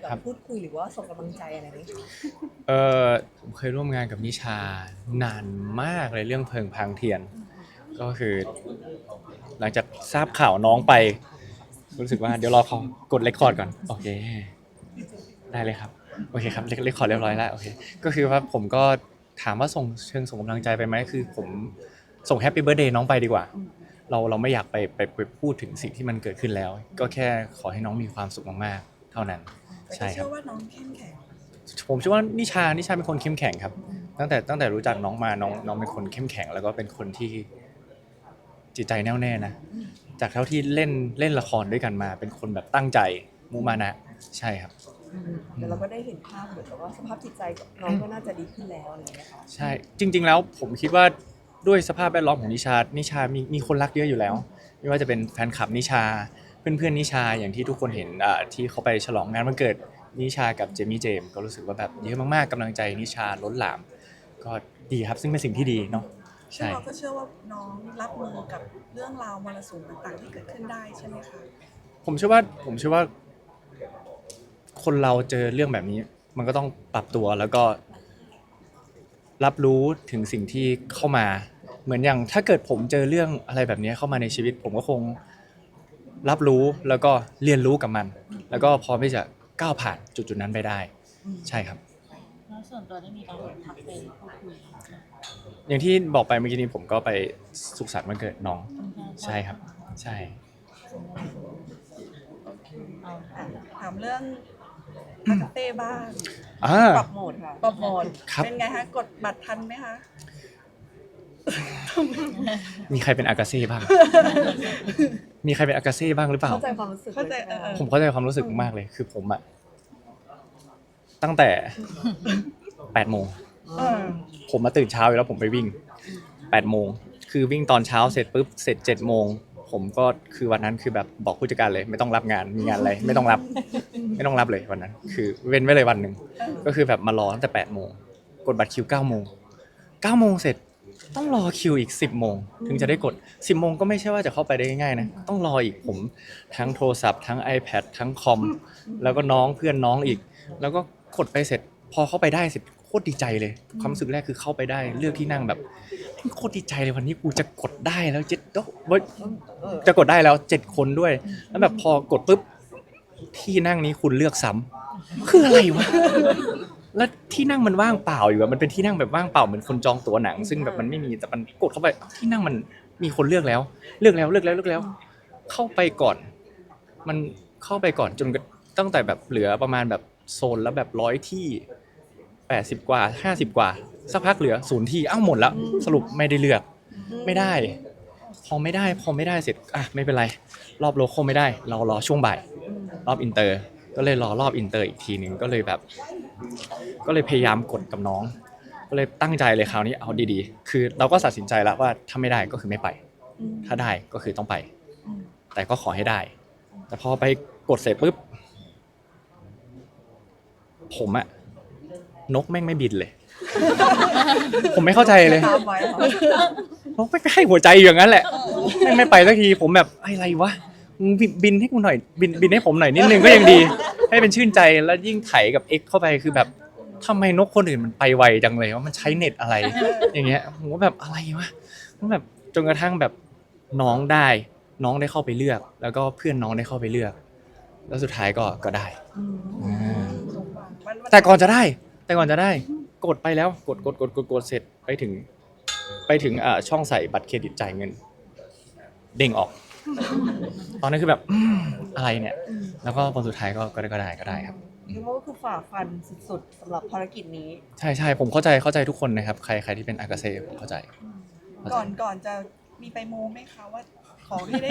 แบครับบพูดคุยหรือว่าส่งกำลังใจอะไรไหมเออผมเคยร่วมงานกับนิชานานมากเลยเรื่องเพลิงพรางเทียน ก็คือ หลังจากทราบข่าวน้องไป รู้สึกว่าเดี๋ยวรอเขากดเรคคอร์ดก่อน โอเค ได้เลยครับ โอเคครับเรคคอร์ดเรียบร้อยแล้วโอเคก็คือว่าผมก็ถามว่าส่งเชิงส่งกำลังใจไปไหมคือผมส่งแฮปปี้เบิร์ดเดย์น้องไปดีกว่า เราเราไม่อยากไปไปไปพูดถึงสิ่งที่มันเกิดขึ้นแล้ว ก็แค่ขอให้น้องมีความสุขมากๆ เท่านั้น แต่ใช่ก็ครัเชื่บอว่าน้องเข้มแข็งผมเชื่อว่านิชานิชาเป็นคนเข้มแข็งครับ ตั้งแต่ตั้งแต่รู้จักน้องมาน้องน้องเป็นคนเข้มแข็ง แล้วก็เป็นคนที่จิตใจแน่วแน่นะจากเท่าที่เล่นเล่นละครด้วยกันมา เป็นคนแบบตั้งใจมุมานะ ใช่ครับ แต่เราก็ได้เห็นภาพเหมือนกับว่าสภาพจิตใจของน้องก็น่าจะดีขึ้นแล้วอะไรอย่างเงี้ยค่ะใช่จริง ๆ แล้วผมคิดว่าด้วยสภาพแวดล้อมของนิชานิชามีมีคนรักเยอะอยู่แล้ว ไม่ว่าจะเป็นแฟนคลับนิชา เพื่อนๆนิชาอย่างที่ทุกคนเห็นอ่าที่เขาไปฉลองงานวันเกิดนิชากับเจมี่เจมส์ก็รู้สึกว่าแบบเยอะมากๆกำลังใจนิชาล้นหลาม ก็ดีครับซึ่งเป็นสิ่งที่ดีเนาะซึ่งใช่ เราก็เชื่อว่าน้องรับมือกับเรื่องราวมรสุมต่างๆที่เกิดขึ้นได้ใช่ไหมคะ ผมเชื่อว่าผมเชื่อว่า คนเราเจอเรื่องแบบนี้ มันก็ต้องปรับตัวแล้วก็ รับรู้ถึงสิ่งที่เข้ามา เหมือนอย่างถ้าเกิดผมเจอเรื่องอะไรแบบนี้เข้ามาในชีวิต ผมก็คง รับรู้แล้วก็เรียนรู้กับมัน แล้วก็พร้อมที่จะก้าวผ่านจุดจุดๆนั้นไปได้ ใช่ครับ แล้วส่วนตัวได้มีการทักไปพูดคุยอย่างที่บอกไปเมื่อกี้นี้ผมก็ไปสุขสันต์วันเกิดน้อง ใช่ครับ ใช่ เอาอะถามเรื่องอากาเต้บ้างอ่า ปรับโหมดค่ะปอบโหมดครับ เป็นไงคะกดบัตรทันไหมคะ มีใครเป็นอากาเซ่บ้าง มีใครเป็นอากาเซ่บ้างหรือเปล่า เข้าใจความรู้สึกเข้าใจลยช่ไหมเออ ผมเข้าใจความรู้สึกมากเลย คือผมอะตั้งแต่แปดโมง เออผมมาตื่นเช้าอยู่แล้วผมไปวิ่งแปดโมง คือวิ่งตอนเช้าเสร็จปุ๊บเสร็จเจ็ดโมง ผมก็คือวันนั้นคือแบบบอกผู้จัดการเลย ไม่ต้องรับงานมีงานอะไรไม่ต้องรับ ไม่ต้องรับเลยวันนั้น คือเว้นไว้เลยวันหนึ่งก็คือแบบมารอตั้งแต่แปดโมงกดบัตรคิวเก้าโมงเก้าโมงเสร็จ ต้องรอคิวอีกสิบโมงถึงจะได้กดสิบโมงก็ไม่ใช่ว่าจะเข้าไปได้ง่ายๆนะต้องรออีกผมทั้งโทรศัพท์ทั้ง iPad ทั้งคอมแล้วก็น้องเพื่อนน้องอีก แล้วก็กดไปเสร็จ พอเข้าไปได้เสร็จโคตรดีใจเลย ความรู้สึกแรกคือเข้าไปได้เลือกที่นั่งแบบโคตรดีใจเลยวันนี้กูจะกดได้แล้วเจ็ดโอ้ยจะกดได้แล้วเจ็ดคนด้วย แล้วแบบพอกดปุ๊บที่นั่งนี้คุณเลือกซ้ำคืออะไรวะ แล้วที่นั่งมันว่างเปล่าอยู่อะมันเป็นที่นั่งแบบว่างเปล่าเหมือนคนจองตั๋วหนัง ซึ่งแบบมันไม่มีแต่มันกดเข้าไปที่นั่งมันมีคนเลือกแล้ว เลือกแล้วเลือกแล้วเลือกแล้ว เข้าไปก่อน มันเข้าไปก่อนจนกระตั้งแต่แบบเหลือประมาณแบบโซนแล้วแบบร้อยที่แปดสิบกว่าห้าสิบกว่าสักพักเหลือศูนย์ที่อ้าวหมดแล้ว สรุปไม่ได้เลือก ไม่ได้ พอไม่ได้ พอไม่ได้เสร็จอะไม่เป็นไร รอบโลโคไม่ได้ เรารอช่วงบ่าย รอบอินเตอร์ ก็เลยรอรอบอินเตอร์อีกทีหนึ่งก็เลยแบบ ก็เลยพยายามกดกับน้อง ก็เลยตั้งใจเลยคราวนี้เอาดีๆ คือเราก็ตัดสินใจแล้วว่าถ้าไม่ได้ก็คือไม่ไปอืมถ้าได้ก็คือต้องไปอืมแต่ก็ขอให้ได้ แต่พอไปกดเสร็จปุ๊บ ผมอะนกแม่งไม่บินเลย ผมไม่เข้าใจเลยตามไว้เหรอนกไม่ให้หัวใจอยู่อย่างนั้นแหละแม่งไม่ไปสักทีผมแบบอะไรวะมึง บินบินให้กูหน่อยบินบินให้ผมหน่อยนิดนึงก็ยังดี ให้เป็นชื่นใจแล้วยิ่งไถกับ X เข้าไปคือแบบทำไมนกคนอื่นมันไปไวจังเลยว่ามันใช้เน็ตอะไร อย่างเงี้ยผมก็แบบอะไรวะมันแบบจนกระทั่งแบบน้องได้ น้องได้เข้าไปเลือก แล้วก็เพื่อนน้องได้เข้าไปเลือก แล้วสุดท้ายก็ก็ได้มันมันแต่ก่อนจะได้ แต่ก่อนจะได้ กดไปแล้วกดกดกดกดกดเสร็จไปถึง ไปถึงอ่าช่องใส่บัตรเครดิตจ่ายเงิน เด้งออก ตอนนั้นคือแบบอืมอะไรเนี่ย แล้วก็ผลสุดท้ายก็ก็ได้ก็ได้ก็ได้ครับเรียกว่าก็คือฝ่าฟันสุดๆสำหรับภารกิจนี้ ใช่ใช่ผมเข้าใจเข้าใจทุกคนนะครับ ใครใครที่เป็นอากาเซ่ผมเข้าใจเข้าใจ ก่อนก่อนจะมีไปโมไหมคะว่า ขอให้ได้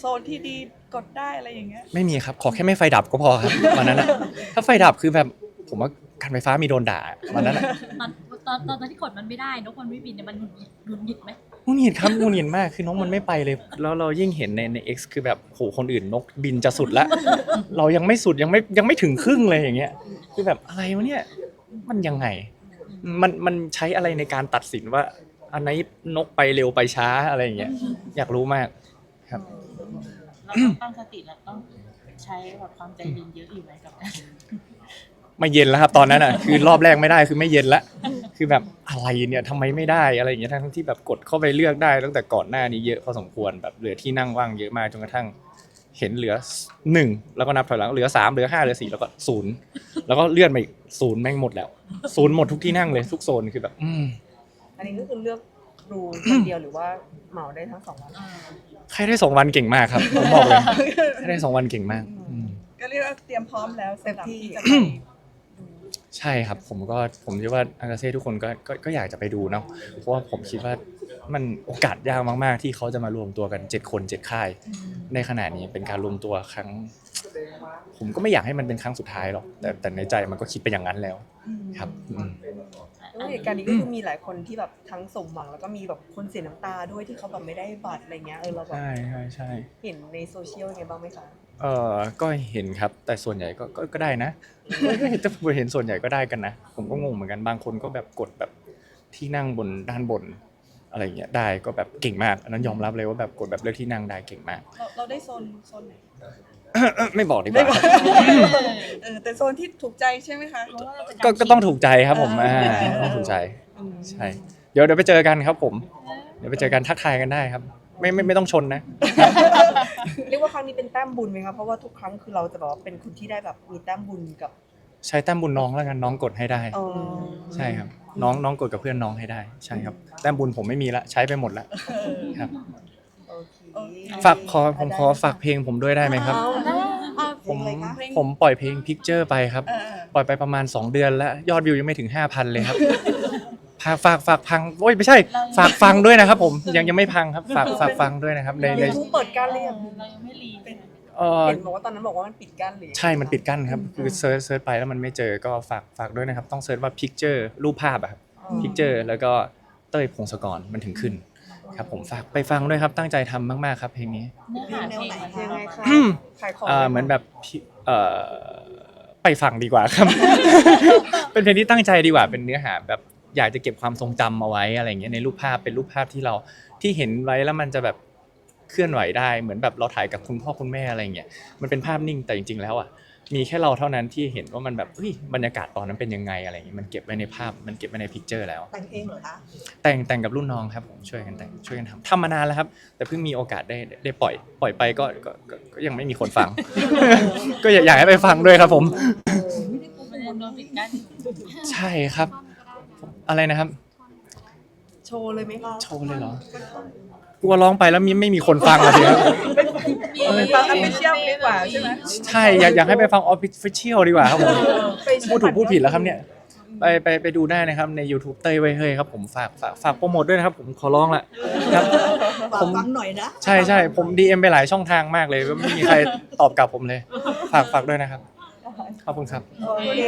โซนที่ดีกดได้อะไรอย่างเงี้ย ไม่มีครับ ขอแค่ไม่ไฟดับก็พอครับ วันนั้นนะถ้าไฟดับคือแบบผมว่าการไฟฟ้ามีโดนด่าวันนั้นอะมันตอนตอนตอนที่กดมันไม่ได้นกมันไม่บินเนี่ยมันหงุดหงิดหงุดหงิดไหม งุนหงิดครับงุนหงิดมากคือน้องมันไม่ไปเลย แล้วเรายิ่งเห็นในใน X คือแบบโหคนอื่นนกบินจะสุดละ เรายังไม่สุดยังไม่ยังไม่ถึงครึ่งเลยอย่างเงี้ย คือแบบอะไรวะเนี่ยมันยังไง มันมันใช้อะไรในการตัดสินว่า อันไหนนกไปเร็วไปช้าอะไรอย่างเงี้ยอยากรู้มาก ครับ เราต้องตั้งสติแล้วต้องใช้แบบความใจเย็นเยอะอยู่ไหมกับการ ไม่เย็นแล้วครับ ตอนนั้นอะ คือรอบแรกไม่ได้คือไม่เย็นละ คือแบบอะไรเนี่ยทำไมไม่ได้อะไรอย่างเงี้ยทั้งที่แบบกดเข้าไปเลือกได้ตั้งแต่ก่อนหน้านี้เยอะพอสมควรแบบเหลือที่นั่งว่างเยอะมากจนกระทั่งเห็นเหลือหนึ่งแล้วก็นับถอยหลังเหลือสามเหลือห้าเหลือสี่แล้วก็ศูนย์แล้วก็เลื่อนมาอีกศูนย์แม่งหมดแล้วศูนย์หมดทุกที่นั่งเลยทุกโซนคือแบบอืมอันนี้ก็คือเลือกดูคนเดียวหรือว่าเหมาได้ทั้งสองวันใครได้สองวันเก่งมากครับผมบอกเลยใครได้สองวันเก่งมากอืมก็เรียกว่าเตรียมพร้อมแล้วสำหรับที่จะไป ใช่ครับผมก็ผมคิดว่าอากาเซ่ทุกคนก็ก็ก็อยากจะไปดูเนาะเพราะว่าผมคิดว่ามันโอกาสยากมาก ๆ ที่เขาจะมารวมตัวกันเจ็ดคนเจ็ดค่าย ในขณะนี้เป็นการรวมตัวครั้ง ผมก็ไม่อยากให้มันเป็นครั้งสุดท้ายหรอกแต่แต่ในใจมันก็คิดเป็นอย่างนั้นแล้วครับอืม แล้วเหตุการณ์นี้ก็คือมีหลายคนที่แบบทั้งสมหวังแล้วก็มีแบบคนเสียน้ำตาด้วยที่เขาแบบไม่ได้บัตรอะไรเงี้ยเออเราแบบใช่ใช่ใช่เห็นในโซเชียลยังไงบ้างไหมคะเออก็เห็นครับ แต่ส่วนใหญ่ก็ก็ก็ได้นะก็เห็นแต่ผมเห็นส่วนใหญ่ก็ได้กันนะ ผมก็งงเหมือนกันบางคนก็แบบกดแบบที่นั่งบนด้านบน อะไรอย่างเงี้ยได้ก็แบบเก่งมากอันนั้นยอมรับเลยว่าแบบกดแบบเลือกที่นั่งได้เก่งมาก เราเราได้โซนโซนไหนไม่บอกดีกว่าเออแต่โซนที่ถูกใจใช่ไหมคะเพราะว่าเป็นารก็ก็ต้องถูกใจครับผมอ่าอ่าต้องถูกใจใช่เดี๋ยวเดี๋ยวไปเจอกันครับผม เดี๋ยวไปเจอกันทักทายกันได้ครับ ไม่ไม่ไม่ต้องชนนะ เรียกว่าครั้งนี้เป็นแต้มบุญไหมคะเพราะว่าทุกครั้งคือเราจะแบบว่าเป็นคนที่ได้แบบมีแต้มบุญกับ ใช้แต้มบุญน้องแล้วกันน้องกดให้ได้เออใช่ครับ น้องน้องกดกับเพื่อนน้องให้ได้ ใช่ครับแต้มบุญผมไม่มีละใช้ไปหมดละ ครับ โอเคฝากขอผมขอฝากเพลงผมด้วยได้ไหมครับเอาได้อะเพผลงมอะไรคะผมปล่อยเพลง Picture ไปครับเออปล่อยไปประมาณ 2 เดือนแล้ว ยอดวิวยังไม่ถึง 5,000 เลยครับ ฝากฝากฝากพังโอ้ยไม่ใช่ ฝากฟังด้วยนะครับ ผมยังยังไม่พังครับ ฝากฝากฟังด้วยนะครับในในยูทูบเปิดกั้นหรือยังเรายังไม่รีเป็น เอ่อเห็นบอกว่าตอนนั้นบอกว่ามันปิดกั้นหรือใช่มันปิดกั้นครับคือเซิร์ชเซิร์ชไปแล้วมันไม่เจอก็ฝากฝากด้วยนะครับ ต้องเซิร์ชว่า Picture รูปภาพอะครับ Picture แล้วก็เต้ยพงศกรมันถึงขึ้น ครับผมฝากไปฟังด้วยครับตั้งใจทำมากๆครับเพลงนี้ เนื้อหาเพลงมันยังไงคะอืมขายของอ่าเหมือนแบบพี่เอ่อไปฟังดีกว่าครับ เป็นเพลงที่ตั้งใจดีกว่าเป็นเนื้อหาแบบอยากจะเก็บความทรงจำเอาไว้อะไรอย่างเงี้ยในรูปภาพเป็นรูปภาพที่เราที่เห็นไว้แล้วมันจะแบบ เคลื่อนไหวได้เหมือนแบบเราถ่ายกับคุณพ่อคุณแม่อะไรอย่างเงี้ยมันเป็นภาพนิ่งแต่จริง ๆ แล้วอะมีแค่เราเท่านั้นที่เห็นว่ามันแบบเฮ้ยบรรยากาศตอนนั้นเป็นยังไงอะไรอย่างเงี้ยมันเก็บไว้ในภาพมันเก็บไว้ในพิกเจอร์แล้วแต่งเองเหรอคะแต่งแต่งกับรุ่นน้องครับผมช่วยกันแต่งช่วยกันทำทำมานานแล้วครับ แต่เพิ่งมีโอกาสได้ได้ปล่อยปล่อยไปก็ก็ก็ก็ยังไม่มีคนฟัง ก็อยากอยากให้ไปฟังด้วยครับผมมันยังโดนปิดกั้นอยู่ใช่ครับ อะไรนะครับ โชว์เลยไหมคะโชว์เลยเหรอ ก ลัวร้องไปแล้วมีไม่มีคนฟังอะสิครับเป็นฟังออฟฟิเชียลดีกว่าใช่ไหมใช่อยากอยากให้ไปฟังออฟฟิเชียลดีกว่าครับผมไปเชื่อพูดถูกพูดผิดแล้วครับเนี่ย ไปไปไปดูได้นะครับใน YouTube เต้ยไว้เฮ้ยครับผมฝากฝากฝากโปรโมทด้วยนะครับผมขอร้องละครับผมฟังหน่อยนะ ใช่ใช่ผม DM ไปหลายช่องทางมากเลยก็ไม่มีใครตอบกลับผมเลย ฝากฝากด้วยนะครับ ขอบคุณครับโอเค